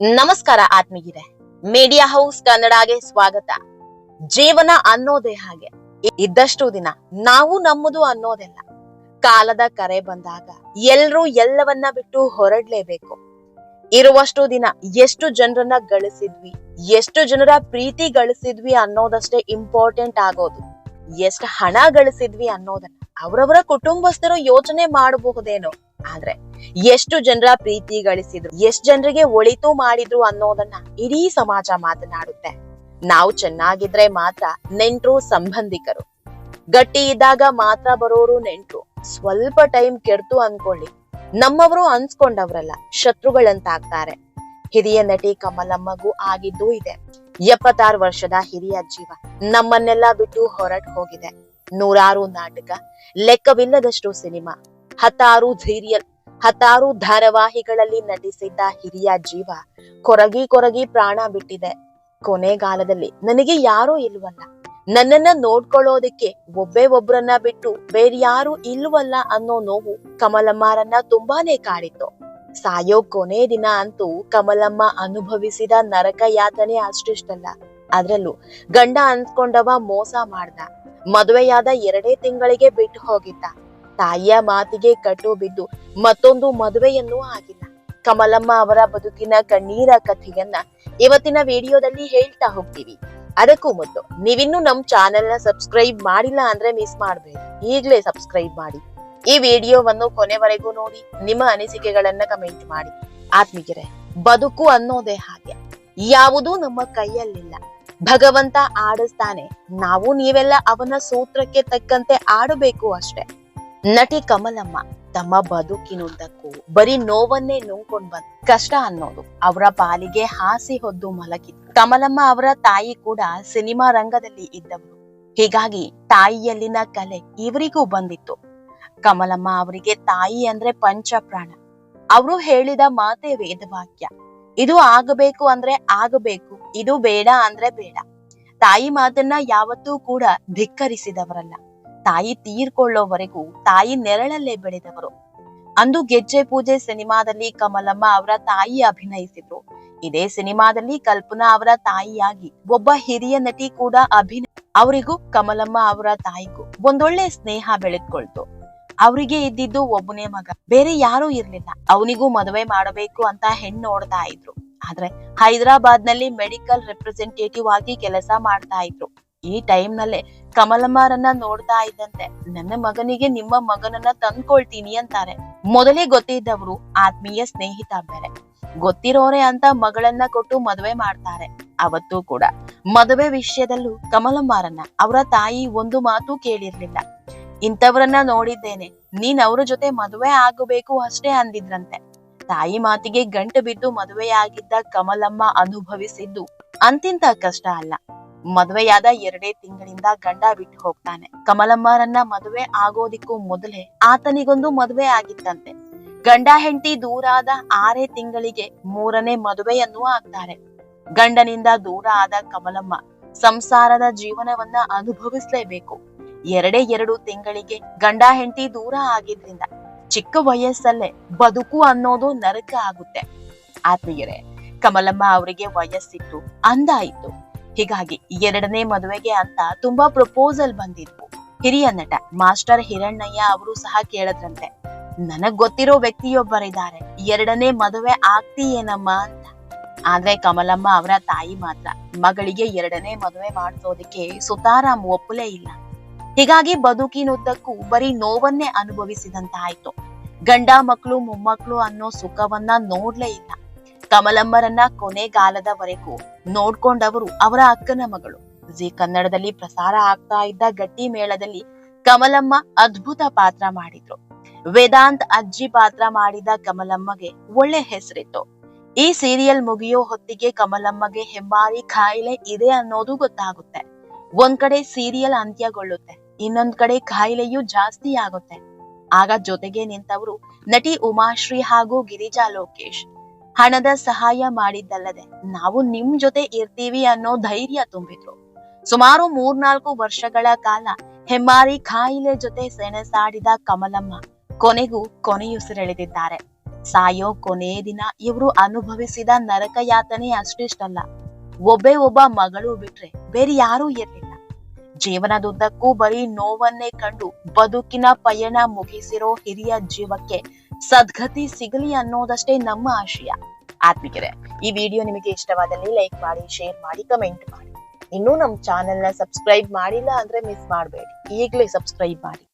ನಮಸ್ಕಾರ ಆತ್ಮೀಗಿರೆ media house ಕನ್ನಡಗೆ ಸ್ವಾಗತ. ಜೀವನ ಅನ್ನೋದೇ ಹಾಗೆ. ಇದ್ದಷ್ಟು ದಿನ ನಾವು ನಮ್ಮದು ಅನ್ನೋದೆಲ್ಲ. ಕಾಲದ ಕರೆ ಬಂದಾಗ ಎಲ್ರೂ ಎಲ್ಲವನ್ನ ಬಿಟ್ಟು ಹೊರಡ್ಲೇಬೇಕು. ಇರುವಷ್ಟು ದಿನ ಎಷ್ಟು ಜನರನ್ನ ಗಳಿಸಿದ್ವಿ, ಎಷ್ಟು ಜನರ ಪ್ರೀತಿ ಗಳಿಸಿದ್ವಿ ಅನ್ನೋದಷ್ಟೇ ಇಂಪಾರ್ಟೆಂಟ್ ಆಗೋದು. ಎಷ್ಟು ಹಣ ಗಳಿಸಿದ್ವಿ ಅನ್ನೋದನ್ನ ಅವರವರ ಕುಟುಂಬಸ್ಥರು ಯೋಚನೆ ಮಾಡಬಹುದೇನೋ. ಆದ್ರೆ ಎಷ್ಟು ಜನರ ಪ್ರೀತಿ ಗಳಿಸಿದ್ರು, ಎಷ್ಟ್ ಜನರಿಗೆ ಒಳಿತು ಮಾಡಿದ್ರು ಅನ್ನೋದನ್ನ ಇಡೀ ಸಮಾಜ ಮಾತನಾಡುತ್ತೆ. ನಾವು ಚೆನ್ನಾಗಿದ್ರೆ ಮಾತ್ರ ನೆಂಟ್ರು ಸಂಬಂಧಿಕರು. ಗಟ್ಟಿ ಇದ್ದಾಗ ಮಾತ್ರ ಬರೋರು ನೆಂಟ್ರು. ಸ್ವಲ್ಪ ಟೈಮ್ ಕೆಡ್ತು ಅನ್ಕೊಳ್ಳಿ. ನಮ್ಮವರು ಅನ್ಸ್ಕೊಂಡವ್ರಲ್ಲ, ಶತ್ರುಗಳಂತಾಗ್ತಾರೆ. ಹಿರಿಯ ನಟಿ ಕಮಲಮ್ಮಗೂ ಆಗಿದ್ದೂ ಇದೆ. ಎಪ್ಪತ್ತಾರು ವರ್ಷದ ಹಿರಿಯ ಜೀವ ನಮ್ಮನ್ನೆಲ್ಲ ಬಿಟ್ಟು ಹೊರಟ್ ಹೋಗಿದೆ. ನೂರಾರು ನಾಟಕ, ಲೆಕ್ಕವಿಲ್ಲದಷ್ಟು ಸಿನಿಮಾ. ಹತ್ತಾರು ಧೈರ್ಯ, ಹತ್ತಾರು ಧಾರಾವಾಹಿಗಳಲ್ಲಿ ನಟಿಸಿದ್ದ ಹಿರಿಯ ಜೀವ ಕೊರಗಿ ಕೊರಗಿ ಪ್ರಾಣ ಬಿಟ್ಟಿದೆ. ಕೊನೆಗಾಲದಲ್ಲಿ ನನಗೆ ಯಾರೂ ಇಲ್ವಲ್ಲ. ನನ್ನನ್ನ ನೋಡ್ಕೊಳ್ಳೋದಕ್ಕೆ ಒಬ್ಬೇ ಒಬ್ರನ್ನ ಬಿಟ್ಟು ಬೇರ್ಯಾರು ಇಲ್ವಲ್ಲ ಅನ್ನೋ ನೋವು ಕಮಲಮ್ಮರನ್ನ ತುಂಬಾನೇ ಕಾಡಿತ್ತು. ಸಾಯೋ ಕೊನೆ ದಿನ ಅಂತೂ ಕಮಲಮ್ಮ ಅನುಭವಿಸಿದ ನರಕ ಯಾತನೆ ಅಷ್ಟಿಷ್ಟಲ್ಲ. ಅದ್ರಲ್ಲೂ ಗಂಡ ಅನ್ಸ್ಕೊಂಡವ ಮೋಸ ಮಾಡ್ದ. ಮದುವೆಯಾದ ಎರಡೇ ತಿಂಗಳಿಗೆ ಬಿಟ್ಟು ಹೋಗಿದ್ದ. ತಾಯಿಯ ಮಾತಿಗೆ ಕಟ್ಟು ಬಿದ್ದು ಮತ್ತೊಂದು ಮದುವೆಯನ್ನು ಆಗಿಲ್ಲ. ಕಮಲಮ್ಮ ಅವರ ಬದುಕಿನ ಕಣ್ಣೀರ ಕಥೆಯನ್ನ ಇವತ್ತಿನ ವಿಡಿಯೋದಲ್ಲಿ ಹೇಳ್ತಾ ಹೋಗ್ತೀವಿ. ಅದಕ್ಕೂ ಮೊದಲು ನೀವಿನ್ನೂ ನಮ್ ಚಾನೆಲ್ನ ಸಬ್ಸ್ಕ್ರೈಬ್ ಮಾಡಿಲ್ಲ ಅಂದ್ರೆ ಮಿಸ್ ಮಾಡ್ಬೇಡಿ. ಈಗ್ಲೇ ಸಬ್ಸ್ಕ್ರೈಬ್ ಮಾಡಿ. ಈ ವಿಡಿಯೋವನ್ನು ಕೊನೆವರೆಗೂ ನೋಡಿ, ನಿಮ್ಮ ಅನಿಸಿಕೆಗಳನ್ನ ಕಮೆಂಟ್ ಮಾಡಿ. ಆತ್ಮೀಗೆರೆ ಬದುಕು ಅನ್ನೋದೇ ಹಾಗೆ. ಯಾವುದೂ ನಮ್ಮ ಕೈಯಲ್ಲಿಲ್ಲ. ಭಗವಂತ ಆಡಿಸ್ತಾನೆ. ನಾವು ನೀವೆಲ್ಲ ಅವನ ಸೂತ್ರಕ್ಕೆ ತಕ್ಕಂತೆ ಆಡಬೇಕು ಅಷ್ಟೇ. ನಟಿ ಕಮಲಮ್ಮ ತಮ್ಮ ಬದುಕಿನುದ್ದಕ್ಕೂ ಬರೀ ನೋವನ್ನೇ ನುಂಗ್ಕೊಂಡ್ ಬಂದ್ ಕಷ್ಟ ಅನ್ನೋದು. ಅವರ ಪಾಲಿಗೆ ಹಾಸಿ ಹೊದ್ದು ಮಲಗಿತ್ತು ಕಮಲಮ್ಮ ಅವರ ತಾಯಿ ಕೂಡ ಸಿನಿಮಾ ರಂಗದಲ್ಲಿ ಇದ್ದವರು. ಹೀಗಾಗಿ ತಾಯಿಯಲ್ಲಿನ ಕಲೆ ಇವರಿಗೂ ಬಂದಿತ್ತು. ಕಮಲಮ್ಮ ಅವರಿಗೆ ತಾಯಿ ಅಂದ್ರೆ ಪಂಚ ಪ್ರಾಣ ಅವರು ಹೇಳಿದ ಮಾತೆ ವೇದವಾಕ್ಯ. ಇದು ಆಗಬೇಕು ಅಂದ್ರೆ ಆಗಬೇಕು, ಇದು ಬೇಡ ಅಂದ್ರೆ ಬೇಡ. ತಾಯಿ ಮಾತನ್ನ ಯಾವತ್ತೂ ಕೂಡ ಧಿಕ್ಕರಿಸಿದವರಲ್ಲ. ತಾಯಿ ತೀರ್ಕೊಳ್ಳೋವರೆಗೂ ತಾಯಿ ನೆರಳಲ್ಲೇ ಬೆಳೆದವರು. ಅಂದು ಗೆಜ್ಜೆ ಪೂಜೆ ಸಿನಿಮಾದಲ್ಲಿ ಕಮಲಮ್ಮ ಅವರ ತಾಯಿ ಅಭಿನಯಿಸಿದ್ರು. ಇದೇ ಸಿನಿಮಾದಲ್ಲಿ ಕಲ್ಪನಾ ಅವರ ತಾಯಿಯಾಗಿ ಒಬ್ಬ ಹಿರಿಯ ನಟಿ ಕೂಡ ಅಭಿನಯ ಅವರಿಗೂ ಕಮಲಮ್ಮ ಅವರ ತಾಯಿಗೂ ಒಂದೊಳ್ಳೆ ಸ್ನೇಹ ಬೆಳೆದ್ಕೊಳ್ತು. ಅವರಿಗೆ ಇದ್ದಿದ್ದು ಒಬ್ಬನೇ ಮಗ, ಬೇರೆ ಯಾರೂ ಇರ್ಲಿಲ್ಲ. ಅವನಿಗೂ ಮದುವೆ ಮಾಡಬೇಕು ಅಂತ ಹೆಣ್ಣು ನೋಡ್ತಾ ಇದ್ರು. ಆದ್ರೆ ಹೈದರಾಬಾದ್ನಲ್ಲಿ ಮೆಡಿಕಲ್ ರೆಪ್ರೆಸೆಂಟೇಟಿವ್ ಆಗಿ ಕೆಲಸ ಮಾಡ್ತಾ ಇದ್ರು. ಈ ಟೈಮ್ ನಲ್ಲೇ ಕಮಲಮ್ಮರನ್ನ ನೋಡ್ತಾ ಇದ್ದಂತೆ. ನನ್ನ ಮಗನಿಗೆ ನಿಮ್ಮ ಮಗನನ್ನ ತಂದ್ಕೊಳ್ತೀನಿ ಅಂತಾರೆ. ಮೊದಲೇ ಗೊತ್ತಿದ್ದವರು ಆತ್ಮೀಯ ಸ್ನೇಹಿತ ಬೇರೆ ಗೊತ್ತಿರೋರೆ ಅಂತ ಮಗಳನ್ನ ಕೊಟ್ಟು ಮದುವೆ ಮಾಡ್ತಾರೆ. ಅವತ್ತು ಕೂಡ. ಮದುವೆ ವಿಷಯದಲ್ಲೂ ಕಮಲಮ್ಮರನ್ನ ಅವರ ತಾಯಿ ಒಂದು ಮಾತು ಕೇಳಿರ್ಲಿಲ್ಲ. ಇಂಥವ್ರನ್ನ ನೋಡಿದ್ದೇನೆ. ನೀನ್ ಅವ್ರ ಜೊತೆ ಮದುವೆ ಆಗಬೇಕು ಅಷ್ಟೇ ಅಂದಿದ್ರಂತೆ. ತಾಯಿ ಮಾತಿಗೆ ಗಂಟು ಬಿದ್ದು ಮದುವೆಯಾಗಿದ್ದ ಕಮಲಮ್ಮ ಅನುಭವಿಸಿದ್ದು ಅಂತಿಂತ ಕಷ್ಟ ಅಲ್ಲ. ಮದುವೆಯಾದ ಎರಡೇ ತಿಂಗಳಿಂದ ಗಂಡ ಬಿಟ್ಟು ಹೋಗ್ತಾನೆ. ಕಮಲಮ್ಮರನ್ನ ಮದುವೆ ಆಗೋದಿಕ್ಕೂ ಮೊದಲೇ ಆತನಿಗೊಂದು ಮದುವೆ ಆಗಿತ್ತಂತೆ. ಗಂಡ ಹೆಂಡತಿ ದೂರಾದ ಆರೇ ತಿಂಗಳಿಗೆ ಮೂರನೇ ಮದುವೆಯನ್ನು ಆಗ್ತಾರೆ. ಗಂಡನಿಂದ ದೂರ ಆದ ಕಮಲಮ್ಮ ಸಂಸಾರದ ಜೀವನವನ್ನ ಅನುಭವಿಸ್ಲೇಬೇಕು. ಎರಡೇ ಎರಡು ತಿಂಗಳಿಗೆ ಗಂಡ ಹೆಂಡತಿ ದೂರ ಆಗಿದ್ರಿಂದ ಚಿಕ್ಕ ವಯಸ್ಸಲ್ಲೇ ಬದುಕು ಅನ್ನೋದು ನರಕ ಆಗುತ್ತೆ. ಆತ್ಮೀಯರೇ, ಕಮಲಮ್ಮ ಅವರಿಗೆ ವಯಸ್ಸಿತ್ತು, ಅಂದಾಯಿತು. ಹೀಗಾಗಿ ಎರಡನೇ ಮದುವೆಗೆ ಅಂತ ತುಂಬಾ ಪ್ರಪೋಸಲ್ ಬಂದಿದ್ವು ಹಿರಿಯ ನಟ ಮಾಸ್ಟರ್ ಹಿರಣ್ಣಯ್ಯ ಅವರು ಸಹ ಕೇಳದ್ರಂತೆ. ನನಗ್ ಗೊತ್ತಿರೋ ವ್ಯಕ್ತಿಯೊಬ್ಬರಿದ್ದಾರೆ ಎರಡನೇ ಮದುವೆ ಆಗ್ತೀಯೇನಮ್ಮ ಅಂತ. ಆದ್ರೆ ಕಮಲಮ್ಮ ಅವರ ತಾಯಿ ಮಾತ್ರ. ಮಗಳಿಗೆ ಎರಡನೇ ಮದುವೆ ಮಾಡಿಸೋದಕ್ಕೆ ಸುತಾರಾಮ್ ಒಪ್ಪಲೇ ಇಲ್ಲ. ಹೀಗಾಗಿ ಬದುಕಿನುದ್ದಕ್ಕೂ ಬರೀ ನೋವನ್ನೇ ಅನುಭವಿಸಿದಂತಾಯ್ತು. ಗಂಡ ಮಕ್ಕಳು ಮೊಮ್ಮಕ್ಕಳು ಅನ್ನೋ ಸುಖವನ್ನ ನೋಡ್ಲೇ ಇಲ್ಲ. ಕಮಲಮ್ಮರನ್ನ ಕೊನೆಗಾಲದವರೆಗೂ ನೋಡ್ಕೊಂಡವರು ಅವರ ಅಕ್ಕನ ಮಗಳು. ಜಿ ಕನ್ನಡದಲ್ಲಿ ಪ್ರಸಾರ ಆಗ್ತಾ ಇದ್ದ ಗಟ್ಟಿ ಮೇಳದಲ್ಲಿ ಕಮಲಮ್ಮ ಅದ್ಭುತ ಪಾತ್ರ ಮಾಡಿದ್ರು. ವೇದಾಂತ್ ಅಜ್ಜಿ ಪಾತ್ರ ಮಾಡಿದ ಕಮಲಮ್ಮಗೆ ಒಳ್ಳೆ ಹೆಸರಿತ್ತು. ಈ ಸೀರಿಯಲ್ ಮುಗಿಯೋ ಹೊತ್ತಿಗೆ ಕಮಲಮ್ಮಗೆ ಹೆಮ್ಮಾರಿ ಕಾಯಿಲೆ ಇದೆ ಅನ್ನೋದು ಗೊತ್ತಾಗುತ್ತೆ. ಒಂದ್ ಕಡೆ ಸೀರಿಯಲ್ ಅಂತ್ಯಗೊಳ್ಳುತ್ತೆ, ಇನ್ನೊಂದ್ ಕಡೆ ಕಾಯಿಲೆಯೂ ಜಾಸ್ತಿ ಆಗುತ್ತೆ. ಆಗ ಜೊತೆಗೆ ನಿಂತವರು ನಟಿ ಉಮಾಶ್ರೀ ಹಾಗೂ ಗಿರಿಜಾ ಲೋಕೇಶ್. ಹಣದ ಸಹಾಯ ಮಾಡಿದ್ದಲ್ಲದೆ ನಾವು ನಿಮ್ ಜೊತೆ ಇರ್ತೀವಿ ಅನ್ನೋ ಧೈರ್ಯ ತುಂಬಿದ್ರು. ಸುಮಾರು ಮೂರ್ನಾಲ್ಕು ವರ್ಷಗಳ ಕಾಲ ಹೆಮ್ಮಾರಿ ಖಾಯಿಲೆ ಜೊತೆ ಸೆಣಸಾಡಿದ ಕಮಲಮ್ಮ ಕೊನೆಗೂ ಕೊನೆಯುಸಿರೆಳೆದಿದ್ದಾರೆ. ಸಾಯೋ ಕೊನೆ ದಿನ ಇವರು ಅನುಭವಿಸಿದ ನರಕ ಯಾತನೆ ಅಷ್ಟಿಷ್ಟಲ್ಲ. ಒಬ್ಬೇ ಒಬ್ಬ ಮಗಳು ಬಿಟ್ರೆ ಬೇರೆ ಯಾರೂ ಇರಲಿಲ್ಲ. ಜೀವನದುದ್ದಕ್ಕೂ ಬರೀ ನೋವನ್ನೇ ಕಂಡು ಬದುಕಿನ ಪಯಣ ಮುಗಿಸಿರೋ ಹಿರಿಯ ಜೀವಕ್ಕೆ ಸದ್ಗತಿ ಸಿಗಲಿ ಅನ್ನೋದಷ್ಟೇ ನಮ್ಮ ಆಶಯ. ಆತ್ಮಿಕರೇ, ಈ ವಿಡಿಯೋ ನಿಮಗೆ ಇಷ್ಟವಾದಲ್ಲಿ ಲೈಕ್ ಮಾಡಿ ಶೇರ್ ಮಾಡಿ ಕಮೆಂಟ್ ಮಾಡಿ. ಇನ್ನೂ ನಮ್ಮ ಚಾನೆಲ್ನ ಸಬ್ಸ್ಕ್ರೈಬ್ ಮಾಡಿಲ್ಲ ಅಂದ್ರೆ ಮಿಸ್ ಮಾಡಬೇಡಿ. ಈಗಲೇ ಸಬ್ಸ್ಕ್ರೈಬ್ ಮಾಡಿ.